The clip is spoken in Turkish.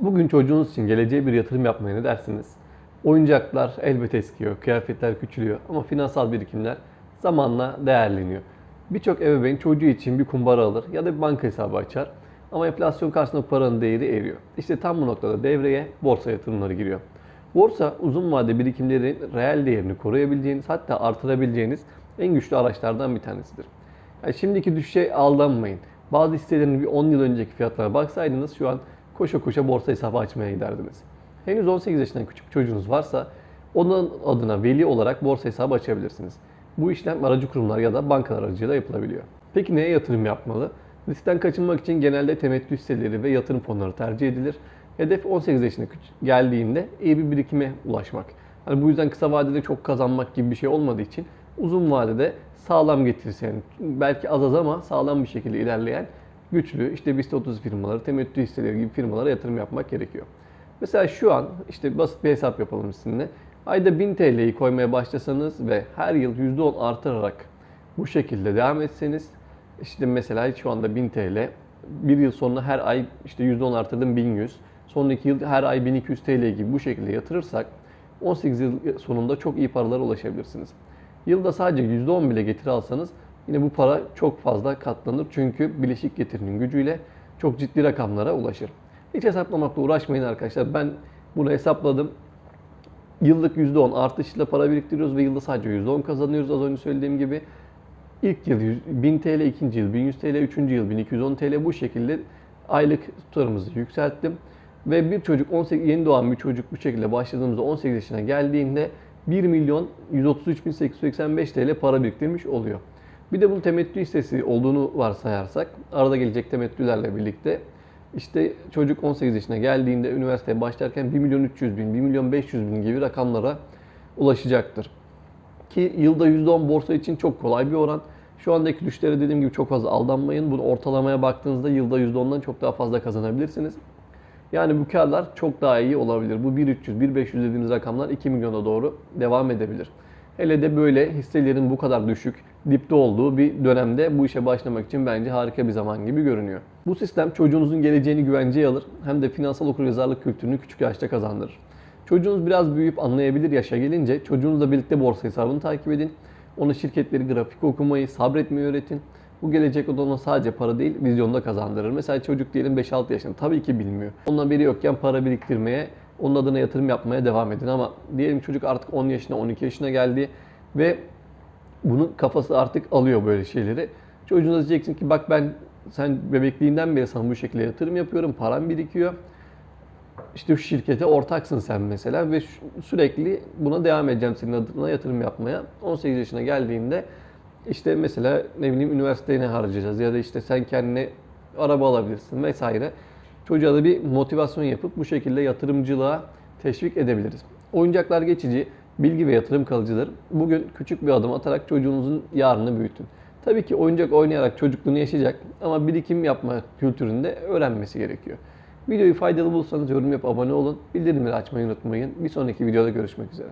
Bugün çocuğunuz için geleceğe bir yatırım yapmaya ne dersiniz? Oyuncaklar elbette eskiyor, kıyafetler küçülüyor ama finansal birikimler zamanla değerleniyor. Birçok ebeveyn çocuğu için bir kumbara alır ya da bir banka hesabı açar ama enflasyon karşısında paranın değeri eriyor. İşte tam bu noktada devreye borsa yatırımları giriyor. Borsa uzun vade birikimlerin reel değerini koruyabileceğiniz hatta artırabileceğiniz en güçlü araçlardan bir tanesidir. Yani şimdiki düşüşe aldanmayın. Bazı hisselerin bir 10 yıl önceki fiyatlara baksaydınız şu an koşa koşa borsa hesabı açmaya giderdiniz. Henüz 18 yaşından küçük bir çocuğunuz varsa onun adına veli olarak borsa hesabı açabilirsiniz. Bu işlem aracı kurumlar ya da bankalar aracılığıyla yapılabiliyor. Peki neye yatırım yapmalı? Riskten kaçınmak için genelde temettü hisseleri ve yatırım fonları tercih edilir. Hedef 18 yaşına geldiğinde iyi bir birikime ulaşmak. Hani bu yüzden kısa vadede çok kazanmak gibi bir şey olmadığı için uzun vadede sağlam getirisi yani belki az az ama sağlam bir şekilde ilerleyen güçlü işte BIST 30 firmaları, temettü hisseleri gibi firmalara yatırım yapmak gerekiyor. Mesela şu an işte basit bir hesap yapalım sizinle. Ayda 1000 TL'yi koymaya başlasanız ve her yıl %10 artırarak bu şekilde devam etseniz işte mesela şu anda 1000 TL bir yıl sonra her ay işte %10 artırdım 1100 sonraki yıl her ay 1200 TL gibi bu şekilde yatırırsak 18 yıl sonunda çok iyi paralara ulaşabilirsiniz. Yılda sadece %10 bile getiri alsanız yine bu para çok fazla katlanır. Çünkü bileşik getirinin gücüyle çok ciddi rakamlara ulaşır. Hiç hesaplamakla uğraşmayın arkadaşlar. Ben bunu hesapladım. Yıllık %10 artışla para biriktiriyoruz ve yılda sadece %10 kazanıyoruz az önce söylediğim gibi. İlk yıl 1000 TL, ikinci yıl 1100 TL, üçüncü yıl 1210 TL bu şekilde aylık tutarımızı yükselttim. Ve bir çocuk 18 yeni doğan bir çocuk bu şekilde başladığımızda 18 yaşına geldiğinde 1 milyon 133 bin 885 TL para biriktirmiş oluyor. Bir de bunun temettü hissesi olduğunu varsayarsak arada gelecek temettülerle birlikte işte çocuk 18 yaşına geldiğinde üniversiteye başlarken 1 milyon 300 bin, 1 milyon 500 bin gibi rakamlara ulaşacaktır. Ki yılda %10 borsa için çok kolay bir oran. Şu andaki düşlere dediğim gibi çok fazla aldanmayın. Bunu ortalamaya baktığınızda yılda %10'dan çok daha fazla kazanabilirsiniz. Yani bu karlar çok daha iyi olabilir. Bu 1300, 1500 dediğimiz rakamlar 2 milyona doğru devam edebilir. Hele de böyle hisselerin bu kadar düşük, dipte olduğu bir dönemde bu işe başlamak için bence harika bir zaman gibi görünüyor. Bu sistem çocuğunuzun geleceğini güvenceye alır hem de finansal okuryazarlık kültürünü küçük yaşta kazandırır. Çocuğunuz biraz büyüyüp anlayabilir yaşa gelince çocuğunuzla birlikte borsa hesabını takip edin. Ona şirketleri grafik okumayı, sabretmeyi öğretin. Bu gelecek ona sadece para değil, vizyonda kazandırır. Mesela çocuk diyelim 5-6 yaşında tabii ki bilmiyor. Onun haberi yokken para biriktirmeye, onun adına yatırım yapmaya devam edin. Ama diyelim çocuk artık 10 yaşına, 12 yaşına geldi ve bunun kafası artık alıyor böyle şeyleri. Çocuğuna diyeceksin ki bak ben sen bebekliğinden beri sana bu şekilde yatırım yapıyorum, param birikiyor. İşte şu şirkete ortaksın sen mesela ve sürekli buna devam edeceğim senin adına yatırım yapmaya. 18 yaşına geldiğinde işte mesela ne bileyim üniversiteye ne harcayacağız ya da işte sen kendine araba alabilirsin vesaire. Çocuğa da bir motivasyon yapıp bu şekilde yatırımcılığa teşvik edebiliriz. Oyuncaklar geçici, bilgi ve yatırım kalıcıdır. Bugün küçük bir adım atarak çocuğunuzun yarını büyütün. Tabii ki oyuncak oynayarak çocukluğunu yaşayacak ama birikim yapma kültüründe öğrenmesi gerekiyor. Videoyu faydalı bulsanız yorum yap, abone olun. Bildirimleri açmayı unutmayın. Bir sonraki videoda görüşmek üzere.